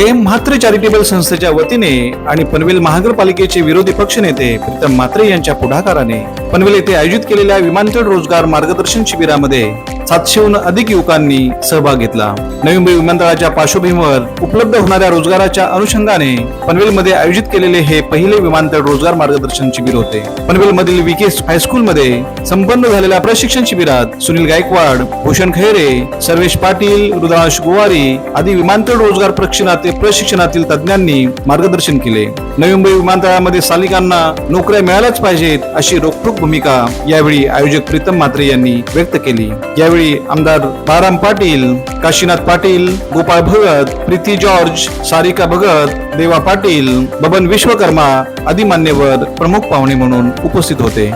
जय Mhatre charitable संस्थेच्या वतीने आणि पनवेल महानगरपालिकेचे विरोधी पक्षनेते प्रीतम म्हात्रे यांच्या पुढाकाराने पनवेल येथे आयोजित केलेल्या विमानतळ रोजगार मार्गदर्शन शिबिरामध्ये सातशेहून अधिक युवकांनी सहभाग घेतला. नवी मुंबई विमानतळाच्या पार्श्वभूमीवर उपलब्ध होणाऱ्या रोजगाराच्या अनुषंगाने पनवेलमध्ये आयोजित केलेले हे पहिले विमानतळ रोजगार मार्गदर्शन शिबिर होते. पनवेल मधील विके हायस्कूल मध्ये संपन्न झालेल्या प्रशिक्षण शिबिरात सुनील गायकवाड भूषण खैरे सर्वेश पाटील रुद्रांश गोवारी आदी विमानतळ रोजगार प्रशिक्षणातील प्रशिक्षणातील तज्ञांनी मार्गदर्शन केले. नवी मुंबई विमानतळामध्ये स्थानिकांना नोकऱ्या मिळाल्याच पाहिजेत अशी रोखठोक भूमिका यावेळी आयोजक प्रीतम म्हात्रे यांनी व्यक्त केली. यावेळी आमदार बाराम पाटील काशीनाथ पाटील गोपाळ भगत प्रीती जॉर्ज सारिका भगत देवा पाटील बबन विश्वकर्मा आदी मान्यवर प्रमुख पाहुणे म्हणून उपस्थित होते.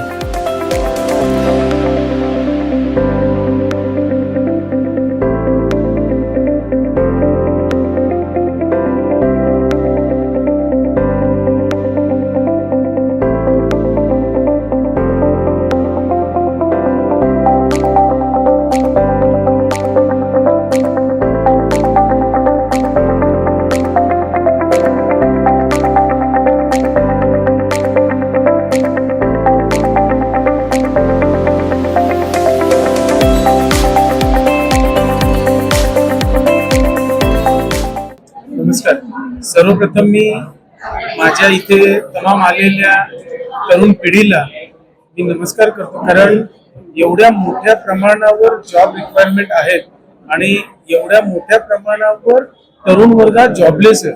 सर्वप्रथम मी माझ्या इथे तमाम आलेल्या तरुण पिढीला मी नमस्कार करतो. कारण एवढ्या मोठ्या प्रमाणावर जॉब रिक्वायरमेंट आहेत आणि एवढ्या मोठ्या प्रमाणावर तरुण वर्गात जॉबलेस आहे.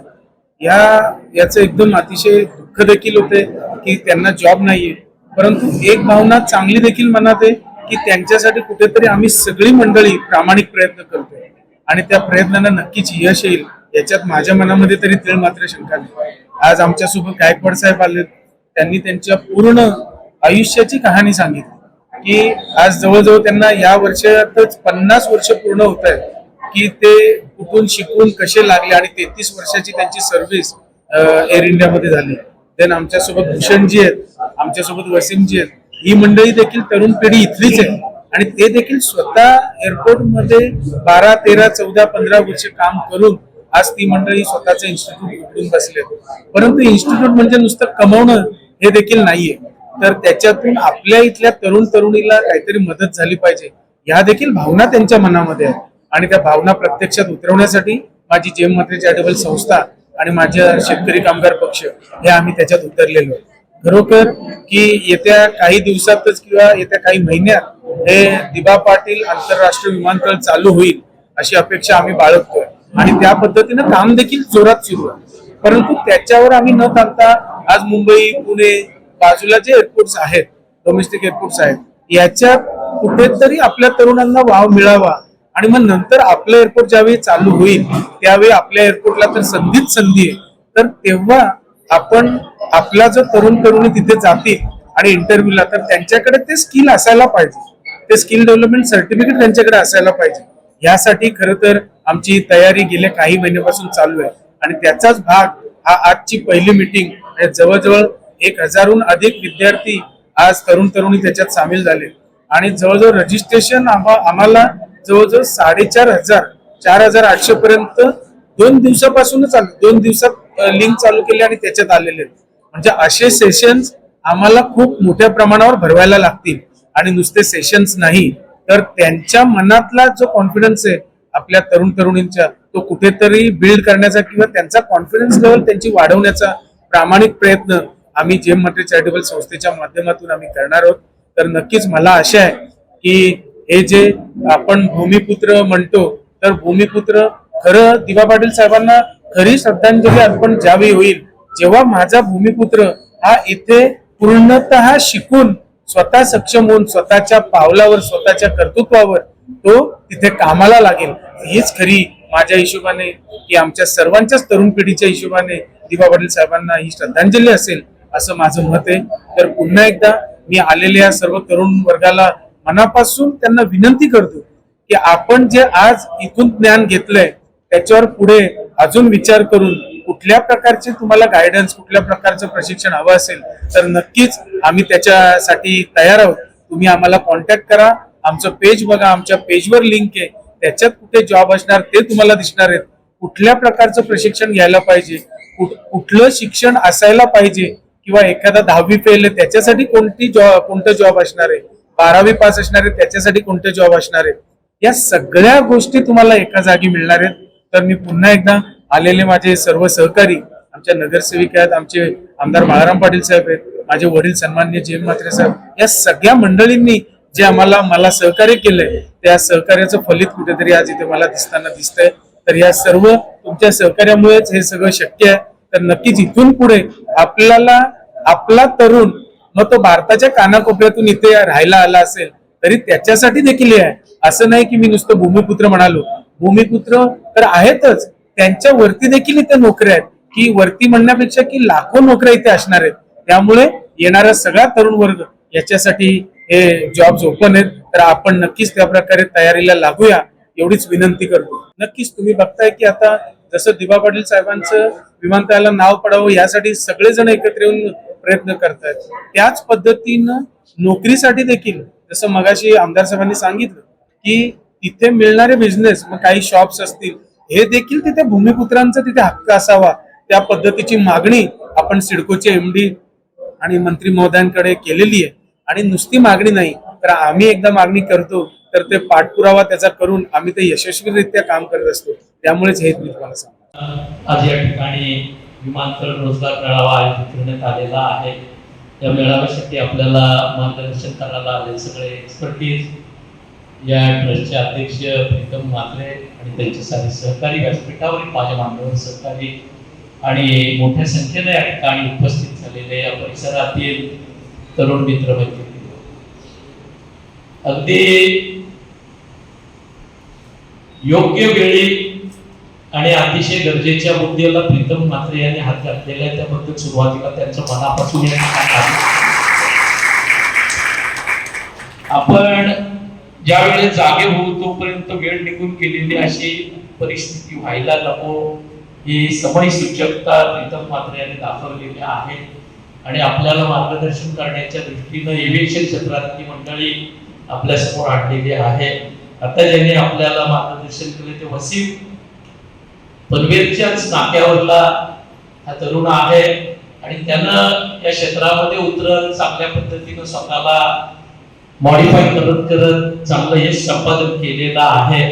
या याचं एकदम अतिशय दुःख देखील होते की त्यांना जॉब नाहीये. परंतु एक भावना चांगली देखील मनात आहे की त्यांच्यासाठी कुठेतरी आम्ही सगळी मंडळी प्रामाणिक प्रयत्न करतोय. आणि त्या प्रयत्नांना नक्कीच यश येईल. याच्यात माझ्या मनामध्ये तरी तिळ मात्र शंका नाही. आज आमच्यासोबत गायकवाड साहेब आले त्यांनी त्यांच्या पूर्ण आयुष्याची कहाणी सांगितली. की आज जवळजवळ त्यांना या वर्षातच पन्नास वर्ष पूर्ण होत आहेत. की ते कुठून शिकून कसे लागले आणि तेहतीस वर्षाची त्यांची सर्व्हिस एअर इंडियामध्ये झाली. देन आमच्यासोबत भूषणजी आहेत. आमच्यासोबत वसीमजी आहेत. ही मंडळी देखील तरुण पिढी इथलीच आहे. आणि ते देखील स्वतः एअरपोर्टमध्ये बारा तेरा चौदा पंधरा वर्ष काम करून आज ती मंडळी स्वतःचं इन्स्टिट्यूट उघडून बसले परंतु इन्स्टिट्यूट म्हणजे नुसतं कमवणं हे देखील नाहीये. तर त्याच्यातून आपल्या इथल्या तरुण तरुणीला काहीतरी मदत झाली पाहिजे. ह्या देखील भावना त्यांच्या मनामध्ये आहेत. आणि त्या भावना प्रत्यक्षात उतरवण्यासाठी माझी जेम मंत्री चॅरिटेबल संस्था आणि माझ्या शेतकरी कामगार पक्ष हे आम्ही त्याच्यात उतरलेलो आहे. खरोखर की येत्या काही दिवसातच किंवा येत्या काही महिन्यात हे दिबा पाटील आंतरराष्ट्रीय विमानतळ चालू होईल अशी अपेक्षा आम्ही बाळगतोय. आणि त्या पद्धतीनं काम देखील जोरात सुरू आहे. परंतु त्याच्यावर आम्ही न थांबता आज मुंबई पुणे बाजूला जे एअरपोर्ट्स आहेत डोमेस्टिक एअरपोर्ट्स आहेत याच्यात कुठेतरी आपल्या तरुणांना वाव मिळावा. आणि मग नंतर आपलं एअरपोर्ट ज्यावेळी चालू होईल त्यावेळी आपल्या एअरपोर्टला तर संधीच संधी आहे. तर तेव्हा आपण आपला जर तरुण तरुणी तिथे जातील आणि इंटरव्ह्यूला तर त्यांच्याकडे ते स्किल असायला पाहिजे. ते स्किल डेव्हलपमेंट सर्टिफिकेट त्यांच्याकडे असायला पाहिजे. यासाठी खरं तर आमची तयारी गेल्या काही महिन्यापासून चालू आहे. आणि त्याचाच भाग हा आजची पहिली मिटिंग जवळजवळ एक हजारहून अधिक विद्यार्थी आज तरुण तरुणी त्याच्यात सामील झाले. आणि जवळजवळ रजिस्ट्रेशन आम्हाला जवळजवळ साडेचार हजार चार हजार आठशे पर्यंत दोन दिवसापासूनच आले. दोन दिवसात लिंक चालू केली आणि त्याच्यात आलेले म्हणजे असे सेशन्स आम्हाला खूप मोठ्या प्रमाणावर भरवायला लागतील. आणि नुसते सेशन्स नाही. तर त्यांच्या मनातला जो कॉन्फिडन्स आहे आपल्या तरुण तरुणींच्या तो कुठेतरी बिल्ड करण्याचा किंवा त्यांचा कॉन्फिडन्स लेवल त्यांची वाढवण्याचा प्रामाणिक प्रयत्न आम्ही जेम मटे चॅरिटेबल संस्थेच्या माध्यमातून आम्ही करणार आहोत. तर नक्कीच मला आशा आहे की हे जे आपण भूमिपुत्र म्हणतो तर भूमिपुत्र खरं दिवा पाटील साहेबांना खरी श्रद्धांजली अर्पण ज्यावेळी होईल जेव्हा माझा भूमिपुत्र हा इथे पूर्णतः शिकून स्वतः सक्षम होऊन स्वतःच्या पावलावर स्वतःच्या कर्तृत्वावर तो तिथे कामाला लागेल. हीच खरी माझ्या हिशोबाने की आमच्या सर्वांच्याच तरुण पिढीच्या हिशोबाने दिवा पाटील साहेबांना ही श्रद्धांजली असेल असं माझं मत आहे. तर पुन्हा एकदा मी आलेल्या सर्व तरुण वर्गाला मनापासून त्यांना विनंती करतो की आपण जे आज इथून ज्ञान घेतलंय त्याच्यावर पुढे अजून विचार करून कुठल्या प्रकारचे तुम्हाला गायडन्स कुठल्या प्रकारचं प्रशिक्षण हवं असेल तर नक्कीच आम्ही त्याच्यासाठी तयार आहोत. तुम्ही आम्हाला कॉन्टॅक्ट करा. आमचं पेज बघा. आमच्या पेजवर लिंक आहे. त्याच्यात कुठे जॉब असणार ते तुम्हाला दिसणार आहेत. कुठल्या प्रकारचं प्रशिक्षण घ्यायला पाहिजे? कुठ- कुठलं शिक्षण असायला पाहिजे? किंवा एखादा दहावी फेल आहे त्याच्यासाठी कोणती जॉब कोणतं जॉब असणार आहे? बारावी पास असणार आहे त्याच्यासाठी कोणते जॉब असणार आहेत या सगळ्या गोष्टी तुम्हाला एका जागी मिळणार आहेत. तर मी पुन्हा एकदा आलेले माझे सर्व सहकारी आमच्या नगरसेविका आहेत आमचे आमदार बाळाराम पाटील साहेब आहेत माझे वडील सन्मान्य जे म्हात्रे साहेब या सगळ्या मंडळींनी जे आम्हाला मला सहकार्य केलंय त्या सहकार्याचं फलित कुठेतरी आज इथे मला दिसताना दिसतंय. तर या सर्व तुमच्या सहकार्यामुळेच हे सगळं शक्य आहे. तर नक्कीच इथून पुढे आपल्याला आपला तरुण मग तो भारताच्या कानाकोपऱ्यातून इथे राहायला आला असेल तरी त्याच्यासाठी देखील हे आहे. असं नाही की मी नुसतं भूमिपुत्र म्हणालो. भूमिपुत्र तर आहेतच त्यांच्या वरती देखील इथे नोकऱ्या आहेत. की वरती म्हणण्यापेक्षा की लाखो नोकऱ्या इथे असणार आहेत. त्यामुळे येणारा सगळा तरुण वर्ग याच्यासाठी हे जॉब्स ओपन आहेत. तर आपण नक्कीच त्या प्रकारे तयारीला लागूया. एवढीच विनंती करतो. नक्कीच तुम्ही बघताय की आता जसं दिबा पाटील साहेबांचं विमानतळाला नाव पडावं यासाठी सगळेजण एकत्र येऊन प्रयत्न करतायत. त्याच पद्धतीनं नोकरीसाठी देखील जसं मगाशी आमदार साहेबांनी सांगितलं की तिथे मिळणारे बिझनेस मग काही शॉप्स असतील हे देखील तिथे भूमिपुत्रांचा तिथे हक्क असावा. त्या पद्धतीची मागणी आपण सिडकोचे एमडी आणि मंत्री महोदयांकडे केलेली आहे. आणि नुसती मागणी नाही तर आम्ही एकदा मागणी करतो तर ते पाठपुरावा त्याचा करून आम्ही ते यशस्वीरित्या काम करत असतो. त्यामुळेच हे मी तुम्हाला सांगतो. आज या ठिकाणी विमानतळ रोजगार मेळावा आयोजित करण्यात आलेला आहे. या मेळाव्यासाठी आपल्याला मार्गदर्शन करायला आले सगळे एक्सपर्टीज या ट्रस्टचे अध्यक्ष प्रीतम म्हात्रे आणि त्यांचे सारे सहकारी व्यासपीठावरील माझ्या मान्यवर सहकारी आणि मोठ्या संख्येने या ठिकाणी उपस्थित झालेले या परिसरातील तरुण मित्र मैत्रिणी अगदी योग्य वेळी आणि अतिशय गरजेच्या मुद्द्याला प्रीतम म्हात्रे यांनी हात घातलेला आहे त्याबद्दल सुरुवातीला त्यांचं मनापासून आपण ज्यावेळेस जागे होऊ तोपर्यंत वेळ निघून गेलेली अशी परिस्थिती व्हायला नको. ही समय सूचकता प्रीतम मात्र यांनी दाखवलेली आहे. आणि आपल्याला मार्गदर्शन करण्याच्या दृष्टीनं एव्हिएशन क्षेत्रातली मंडळी आपल्यासमोर आणलेली आहे. आता ज्यांनी आपल्याला मार्गदर्शन केले ते वसीम पनवेलच्याच नाक्यावरला हा तरुण आहे. आणि त्यानं या क्षेत्रामध्ये उतरत चांगल्या पद्धतीनं स्वतःला मॉडिफाय करत करत चांगलं यश संपादन केलेलं आहे.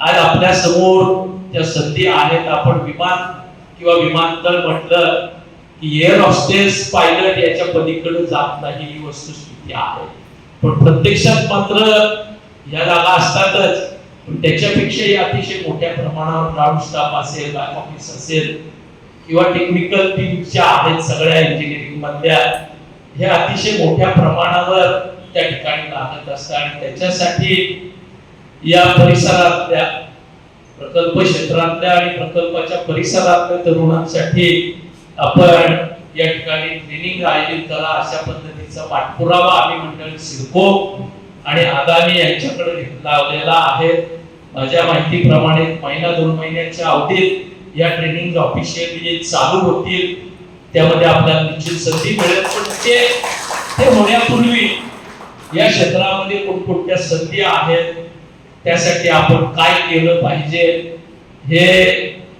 आज आपल्यासमोर त्या संधी आहेत आपण विमान किंवा विमानतळ म्हटलं की एअर हॉस्टेस पायलट याच्या पलीकडे जात नाही ही वस्तुस्थिती आहे. पण प्रत्यक्षात मात्र या जागा असतातच. पण त्याच्यापेक्षाही अतिशय मोठ्या प्रमाणावर ग्राउंड स्टाफ असेल बॅक ऑफिस असेल किंवा टेक्निकल टीम ज्या आहेत सगळ्या इंजिनिअरिंग मधल्या हे अतिशय मोठ्या प्रमाणावर त्या ठिकाणी लागत असतात. आणि त्याच्यासाठी या परिसरातल्या प्रकल्प क्षेत्रातल्या आणि प्रकल्पाच्या परिसरातल्या तरुणांसाठी आपण या ठिकाणी ट्रेनिंग आयोजित करा अशा पद्धतीचा पाठपुरावा आम्ही मंडळ सिडको आणि अदानी यांच्याकडे घेत- लावलेला आहे. माझ्या माहितीप्रमाणे महिना दोन महिन्याच्या अवधीत या ट्रेनिंग ऑफिशियली चालू होतील त्यामध्ये आपल्याला निश्चित संधी मिळेल. पण ते होण्यापूर्वी या क्षेत्रामध्ये कुठकुठल्या संधी आहेत त्यासाठी आपण काय केलं पाहिजे हे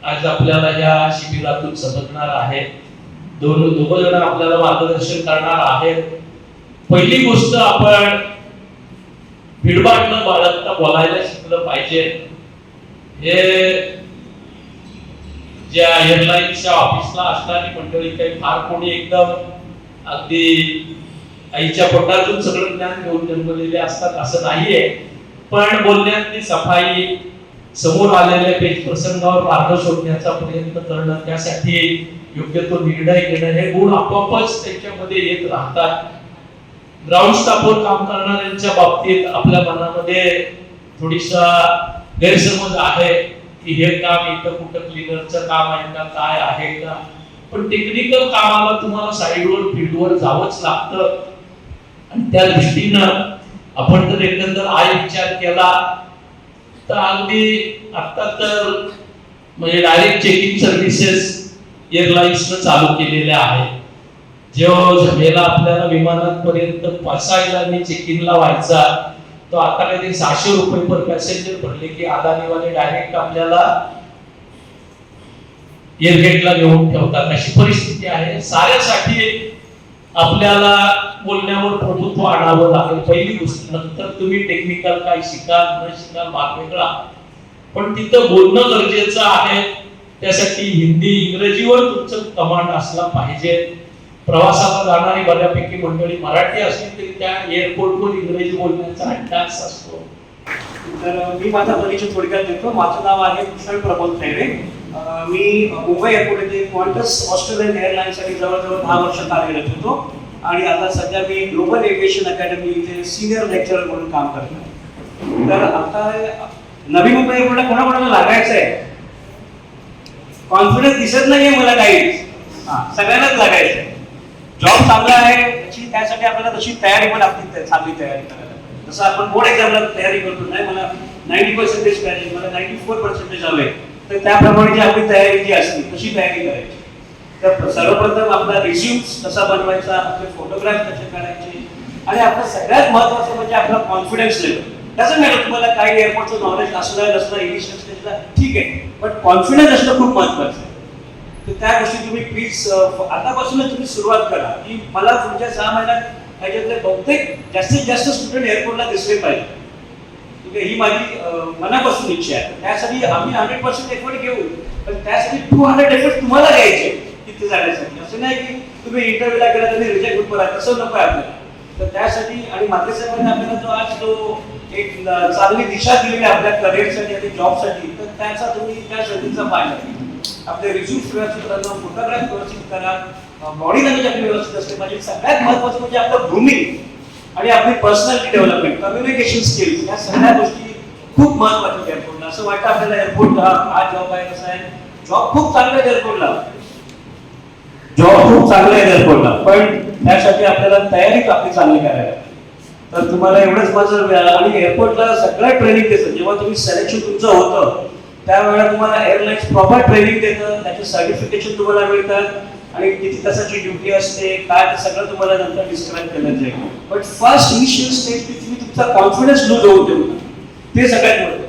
आज आपल्याला या शिबिरातून समजणार आहे. दोन दोघ जण आपल्याला मार्गदर्शन करणार आहेत. पहिली गोष्ट आपण भिडबाड न बाळगता बोलायला शिकलं पाहिजे. हे ज्या एअरलाईन्सच्या ऑफिसला असणारी मंडळी काही फार कोणी एकदम अगदी आईच्या पोटातून सगळं ज्ञान घेऊन जन्मलेले असतात असं नाहीये. पण बोलण्यातली सफाई समोर आलेल्या पेच प्रसंगावर मार्ग शोधण्याचा प्रयत्न करणं त्यासाठी योग्य तो निर्णय घेणं हे गुण आपोआपच त्यांच्यामध्ये येत राहतात. ग्राउंड स्टाफवर काम करणाऱ्यांच्या बाबतीत आपल्या मनामध्ये थोडीसा गैरसमज आहे की हे काम इथं कुठं क्लिनरचं काम आहे का काय आहे का? पण टेक्निकल कामाला तुम्हाला साईडवर फील्डवर जावंच लागतं. आणि त्या दृष्टीनं आपण जर एकंदर आय विचार केला तर अगदी आता तर म्हणजे डायरेक्ट चेकिंग सर्व्हिसेस एअरलाईन्सनं चालू केलेल्या आहेत. जेव्हा झमेला आपल्याला विमानापर्यंत पसायला आणि चेक व्हायचा तो आता काहीतरी सहाशे रुपये पर पॅसेंजर पडले की अदानीवाले डायरेक्ट आपल्याला एअरगेटला नेऊन ठेवतात. अशी परिस्थिती आहे. साऱ्यासाठी आपल्याला बोलण्यावर प्रभुत्व आणावं लागेल. पहिली गोष्ट नंतर तुम्ही टेक्निकल काय शिकाल न शिकाल भाग वेगळा पण तिथं बोलणं गरजेचं आहे. त्यासाठी हिंदी इंग्रजीवर तुमचं कमांड असला पाहिजे. प्रवासाला जाणारी बऱ्यापैकी मंडळी मराठी असली तरी त्या एअरपोर्टवर इंग्रजी बोलण्याचा अट्टास असतो. तर मी माझा परिचय थोडक्यात देतो. माझं नाव आहे कुशल प्रबोध थैरे मी मुंबई एअरपोर्ट येथे क्वांटस ऑस्ट्रेलियन एअरलाईन्ससाठी जवळजवळ दहा वर्ष कार्यरत होतो. आणि आता सध्या मी ग्लोबल एव्हिएशन अकॅडमी इथे सिनियर लेक्चरर म्हणून काम करतो तर आता नवी मुंबई एअरपोर्टला कोणाकोणाला लागायचं आहे? कॉन्फिडन्स दिसत नाहीये मला काही सगळ्यांनाच लागायचं आहे. जॉब चांगला आहे त्याची त्यासाठी आपल्याला तशी तयारी पण आपली चांगली तयारी करायला जसं आपण बोर्ड एक्झामला तयारी करतो नाही मला नाईन्टी पर्सेंटेज पाहिजे मला नाईन्टी फोर पर्सेंटेज हवे तर त्याप्रमाणे जी आपली तयारी जी असते कशी तयारी करायची? तर सर्वप्रथम आपला रिझ्यूम कसा बनवायचा आपले फोटोग्राफ कसे काढायचे आणि आपलं सगळ्यात महत्वाचं म्हणजे आपला कॉन्फिडन्स लेवल त्याचं नाही तुम्हाला? काही एअरपोर्टचं नॉलेज असलं नसलं इंग्लिश नसलं ठीक आहे. पण कॉन्फिडन्स असणं खूप महत्वाचं आहे. तर त्या गोष्टी तुम्ही प्लीज आतापासूनच तुम्ही सुरुवात करा. की मला पुढच्या सहा महिन्यात ह्याच्यातले बहुतेक जास्तीत जास्त स्टुडंट एअरपोर्टला दिसले पाहिजे. ही माझी मनापासून इच्छा आहे. त्यासाठी आम्ही हंड्रेड पर्सेंट एफर्ट घेऊ. पण त्यासाठी टू हंड्रेड एफर्ट तुम्हाला घ्यायचे तिथे जाण्यासाठी. असं नाही की तुम्ही इंटरव्ह्यूला गेला तुम्ही रिजेक्ट होत पडा तसं नको आहे आपल्याला. तर त्यासाठी आणि मात्र साहेबांनी आपल्याला जो आज जो एक चांगली दिशा दिलेली आहे आपल्या करिअरसाठी आणि जॉबसाठी तर त्याचा तुम्ही त्या संधीचा पाहिजे आपले रिझ्यूम व्यवस्थित करा फोटोग्राफ व्यवस्थित करा. बॉडी लँग्वेज आपली व्यवस्थित असते. म्हणजे सगळ्यात महत्वाचं म्हणजे आपलं भूमी. आणि आपली पर्सनॅलिटी डेव्हलपमेंट कम्युनिकेशन स्किल्स या सगळ्या गोष्टी खूप महत्त्वाच्या एअरपोर्टला असं वाटतं आपल्याला एअरपोर्ट हा हा जॉब आहे कसा आहे. जॉब खूप चांगला आहे एअरपोर्टला जॉब खूप चांगला आहे एअरपोर्टला पण त्यासाठी आपल्याला तयारी आपली चांगली करायला तर तुम्हाला एवढंच माझं आणि एअरपोर्टला सगळं ट्रेनिंग देतं. जेव्हा तुम्ही सिलेक्शन तुमचं होतं त्यावेळेला तुम्हाला एअरलाईन्स प्रॉपर ट्रेनिंग देतं. त्याचे सर्टिफिकेशन तुम्हाला मिळतात. आणि किती तासाची ड्युटी असते काय ते सगळं तुम्हाला नंतर डिस्क्राईब केलं जाईल. बट फर्स्ट इनिशियल स्टेज तुम्ही तुमचा कॉन्फिडन्स लूज होऊ देऊ. ते सगळ्यात महत्त्वाचं.